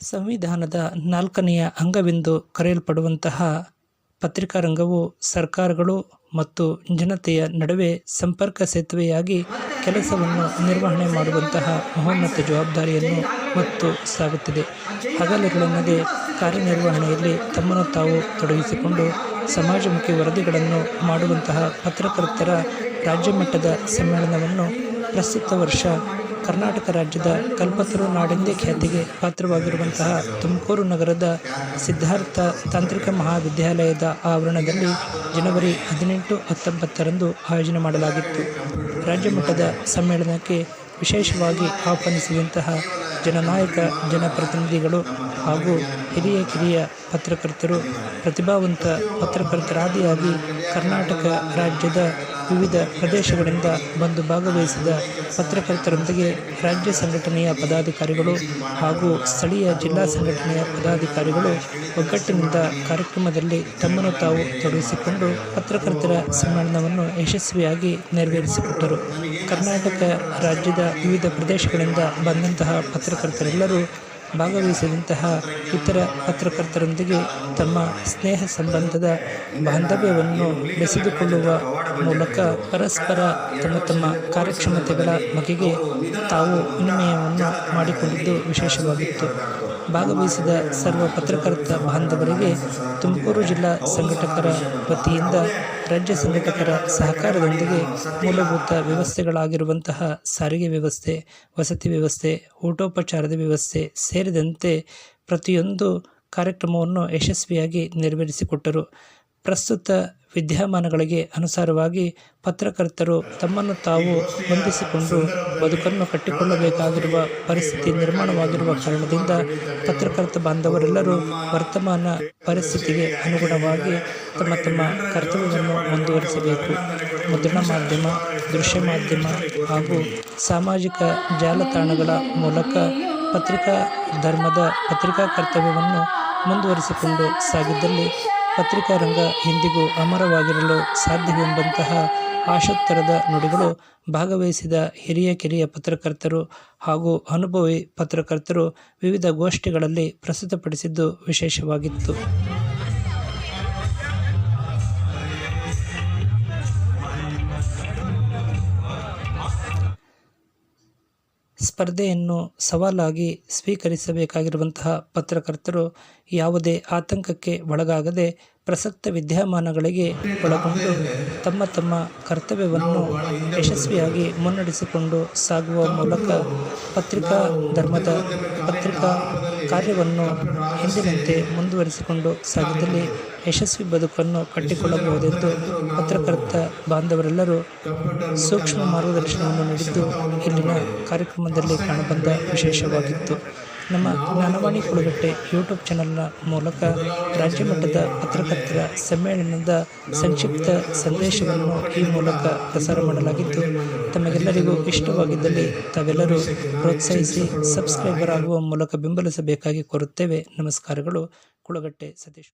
ಸಂವಿಧಾನದ ನಾಲ್ಕನೆಯ ಅಂಗವೆಂದು ಕರೆಯಲ್ಪಡುವಂತಹ ಪತ್ರಿಕಾ ರಂಗವು ಸರ್ಕಾರಗಳು ಮತ್ತು ಜನತೆಯ ನಡುವೆ ಸಂಪರ್ಕ ಸೇತುವೆಯಾಗಿ ಕೆಲಸವನ್ನು ನಿರ್ವಹಣೆ ಮಾಡುವಂತಹ ಮಹೋನ್ನತ ಜವಾಬ್ದಾರಿಯನ್ನು ಮತ್ತು ಸಾಗುತ್ತಿದೆ. ಹಗಲುಗಳನ್ನದೆ ಕಾರ್ಯನಿರ್ವಹಣೆಯಲ್ಲಿ ತಮ್ಮನ್ನು ತಾವು ತೊಡಗಿಸಿಕೊಂಡು ಸಮಾಜಮುಖಿ ವರದಿಗಳನ್ನು ಮಾಡುವಂತಹ ಪತ್ರಕರ್ತರ ರಾಜ್ಯಮಟ್ಟದ ಸಮ್ಮೇಳನವನ್ನು ಪ್ರಸ್ತುತ ವರ್ಷ ಕರ್ನಾಟಕ ರಾಜ್ಯದ ಕಲ್ಪತರು ನಾಡೆಂದೇ ಖ್ಯಾತಿಗೆ ಪಾತ್ರವಾಗಿರುವಂತಹ ತುಮಕೂರು ನಗರದ ಸಿದ್ಧಾರ್ಥ ತಾಂತ್ರಿಕ ಮಹಾವಿದ್ಯಾಲಯದ ಆವರಣದಲ್ಲಿ ಜನವರಿ ಹದಿನೆಂಟು ಹತ್ತೊಂಬತ್ತರಂದು ಆಯೋಜನೆ ಮಾಡಲಾಗಿತ್ತು. ರಾಜ್ಯ ಮಟ್ಟದ ಸಮ್ಮೇಳನಕ್ಕೆ ವಿಶೇಷವಾಗಿ ಆಹ್ವಾನಿಸಿದಂತಹ ಜನನಾಯಕ, ಜನಪ್ರತಿನಿಧಿಗಳು ಹಾಗೂ ಹಿರಿಯ, ಕಿರಿಯ ಪತ್ರಕರ್ತರು, ಪ್ರತಿಭಾವಂತ ಪತ್ರಕರ್ತರಾದಿಯಾಗಿ ಕರ್ನಾಟಕ ರಾಜ್ಯದ ವಿವಿಧ ಪ್ರದೇಶಗಳಿಂದ ಬಂದು ಭಾಗವಹಿಸಿದ ಪತ್ರಕರ್ತರೊಂದಿಗೆ ರಾಜ್ಯ ಸಂಘಟನೆಯ ಪದಾಧಿಕಾರಿಗಳು ಹಾಗೂ ಸ್ಥಳೀಯ ಜಿಲ್ಲಾ ಸಂಘಟನೆಯ ಪದಾಧಿಕಾರಿಗಳು ಒಗ್ಗಟ್ಟಿನಿಂದ ಕಾರ್ಯಕ್ರಮದಲ್ಲಿ ತಮ್ಮನ್ನು ತಾವು ತೊಡಗಿಸಿಕೊಂಡು ಪತ್ರಕರ್ತರ ಸಮ್ಮೇಳನವನ್ನು ಯಶಸ್ವಿಯಾಗಿ ನೆರವೇರಿಸಿಕೊಟ್ಟರು. ಕರ್ನಾಟಕ ರಾಜ್ಯದ ವಿವಿಧ ಪ್ರದೇಶಗಳಿಂದ ಬಂದಂತಹ ಪತ್ರಕರ್ತರೆಲ್ಲರೂ ಭಾಗವಹಿಸಿದಂತಹ ಇತರ ಪತ್ರಕರ್ತರೊಂದಿಗೆ ತಮ್ಮ ಸ್ನೇಹ ಸಂಬಂಧದ ಬಾಂಧವ್ಯವನ್ನು ಬೆಸೆದುಕೊಳ್ಳುವ ಮೂಲಕ ಪರಸ್ಪರ ತಮ್ಮ ತಮ್ಮ ಕಾರ್ಯಕ್ಷಮತೆಗಳ ಬಗೆಗೆ ತಾವು ವಿನಿಮಯವನ್ನು ಮಾಡಿಕೊಂಡಿದ್ದು ವಿಶೇಷವಾಗಿತ್ತು. ಭಾಗವಹಿಸಿದ ಸರ್ವ ಪತ್ರಕರ್ತ ಬಾಂಧವರಿಗೆ ತುಮಕೂರು ಜಿಲ್ಲಾ ಸಂಘಟಕರ ವತಿಯಿಂದ ರಾಜ್ಯ ಸಂಘಟಕರ ಸಹಕಾರದೊಂದಿಗೆ ಮೂಲಭೂತ ವ್ಯವಸ್ಥೆಗಳಾಗಿರುವಂತಹ ಸಾರಿಗೆ ವ್ಯವಸ್ಥೆ, ವಸತಿ ವ್ಯವಸ್ಥೆ, ಊಟೋಪಚಾರದ ವ್ಯವಸ್ಥೆ ಸೇರಿದಂತೆ ಪ್ರತಿಯೊಂದು ಕಾರ್ಯಕ್ರಮವನ್ನು ಯಶಸ್ವಿಯಾಗಿ ನೆರವೇರಿಸಿಕೊಟ್ಟರು. ಪ್ರಸ್ತುತ ವಿದ್ಯಮಾನಗಳಿಗೆ ಅನುಸಾರವಾಗಿ ಪತ್ರಕರ್ತರು ತಮ್ಮನ್ನು ತಾವು ಹೊಂದಿಸಿಕೊಂಡು ಬದುಕನ್ನು ಕಟ್ಟಿಕೊಳ್ಳಬೇಕಾಗಿರುವ ಪರಿಸ್ಥಿತಿ ನಿರ್ಮಾಣವಾಗಿರುವ ಕಾರಣದಿಂದ ಪತ್ರಕರ್ತ ಬಾಂಧವರೆಲ್ಲರೂ ವರ್ತಮಾನ ಪರಿಸ್ಥಿತಿಗೆ ಅನುಗುಣವಾಗಿ ತಮ್ಮ ತಮ್ಮ ಕರ್ತವ್ಯವನ್ನು ಮುಂದುವರಿಸಬೇಕು. ಮುದ್ರಣ ಮಾಧ್ಯಮ, ದೃಶ್ಯ ಮಾಧ್ಯಮ ಹಾಗೂ ಸಾಮಾಜಿಕ ಜಾಲತಾಣಗಳ ಮೂಲಕ ಪತ್ರಿಕಾ ಧರ್ಮದ ಪತ್ರಿಕಾ ಕರ್ತವ್ಯವನ್ನು ಮುಂದುವರಿಸಿಕೊಂಡು ಸಾಗಿದ್ದಲ್ಲಿ ಪತ್ರಿಕಾ ರಂಗ ಎಂದಿಗೂ ಅಮರವಾಗಿರಲು ಸಾಧ್ಯವೆಂಬಂತಹ ಆಶೋತ್ತರದ ನುಡಿಗಳು ಭಾಗವಹಿಸಿದ ಹಿರಿಯ ಕಿರಿಯ ಪತ್ರಕರ್ತರು ಹಾಗೂ ಅನುಭವಿ ಪತ್ರಕರ್ತರು ವಿವಿಧ ಗೋಷ್ಠಿಗಳಲ್ಲಿ ಪ್ರಸ್ತುತಪಡಿಸಿದ್ದು ವಿಶೇಷವಾಗಿತ್ತು. ಸ್ಪರ್ಧೆಯನ್ನು ಸವಾಲಾಗಿ ಸ್ವೀಕರಿಸಬೇಕಾಗಿರುವಂತಹ ಪತ್ರಕರ್ತರು ಯಾವುದೇ ಆತಂಕಕ್ಕೆ ಒಳಗಾಗದೆ ಪ್ರಸಕ್ತ ವಿದ್ಯಮಾನಗಳಿಗೆ ಒಳಗೊಂಡು ತಮ್ಮ ತಮ್ಮ ಕರ್ತವ್ಯವನ್ನು ಯಶಸ್ವಿಯಾಗಿ ಮುನ್ನಡೆಸಿಕೊಂಡು ಸಾಗುವ ಮೂಲಕ ಪತ್ರಿಕಾ ಧರ್ಮದ ಪತ್ರಿಕಾ ಕಾರ್ಯವನ್ನು ಎಂದಿನಂತೆ ಮುಂದುವರಿಸಿಕೊಂಡು ಸಾಗಿದಲ್ಲಿ ಯಶಸ್ವಿ ಬದುಕನ್ನು ಕಟ್ಟಿಕೊಳ್ಳಬಹುದೆಂದು ಪತ್ರಕರ್ತ ಬಾಂಧವರೆಲ್ಲರೂ ಸೂಕ್ಷ್ಮ ಮಾರ್ಗದರ್ಶನವನ್ನು ನೀಡಿದ್ದು ಇಲ್ಲಿನ ಕಾರ್ಯಕ್ರಮದಲ್ಲಿ ಕಾಣಬಂದ ವಿಶೇಷವಾಗಿತ್ತು. ನಮ್ಮ ಜ್ಞಾನವಾಣಿ ಕುಳಗಟ್ಟೆ ಯೂಟ್ಯೂಬ್ ಚಾನಲ್ನ ಮೂಲಕ ರಾಜ್ಯ ಮಟ್ಟದ ಪತ್ರಕರ್ತರ ಸಮ್ಮೇಳನದ ಸಂಕ್ಷಿಪ್ತ ಸಂದೇಶವನ್ನು ಈ ಮೂಲಕ ಪ್ರಸಾರ ಮಾಡಲಾಗಿದ್ದು ತಮಗೆಲ್ಲರಿಗೂ ಇಷ್ಟವಾಗಿದ್ದಲ್ಲಿ ತಾವೆಲ್ಲರೂ ಪ್ರೋತ್ಸಾಹಿಸಿ ಸಬ್ಸ್ಕ್ರೈಬರ್ ಆಗುವ ಮೂಲಕ ಬೆಂಬಲಿಸಬೇಕಾಗಿ ಕೋರುತ್ತೇವೆ. ನಮಸ್ಕಾರಗಳು. ಕುಳಗಟ್ಟೆ ಸತೀಶ್.